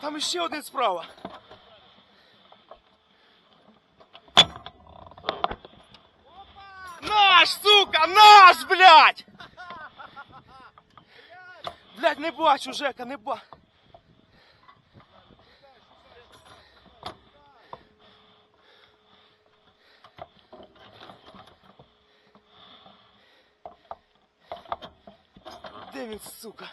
Там іще один справа. Наш, сука, наш, блядь! Блядь, не бачу, Жека, не бачу. Де він, сука?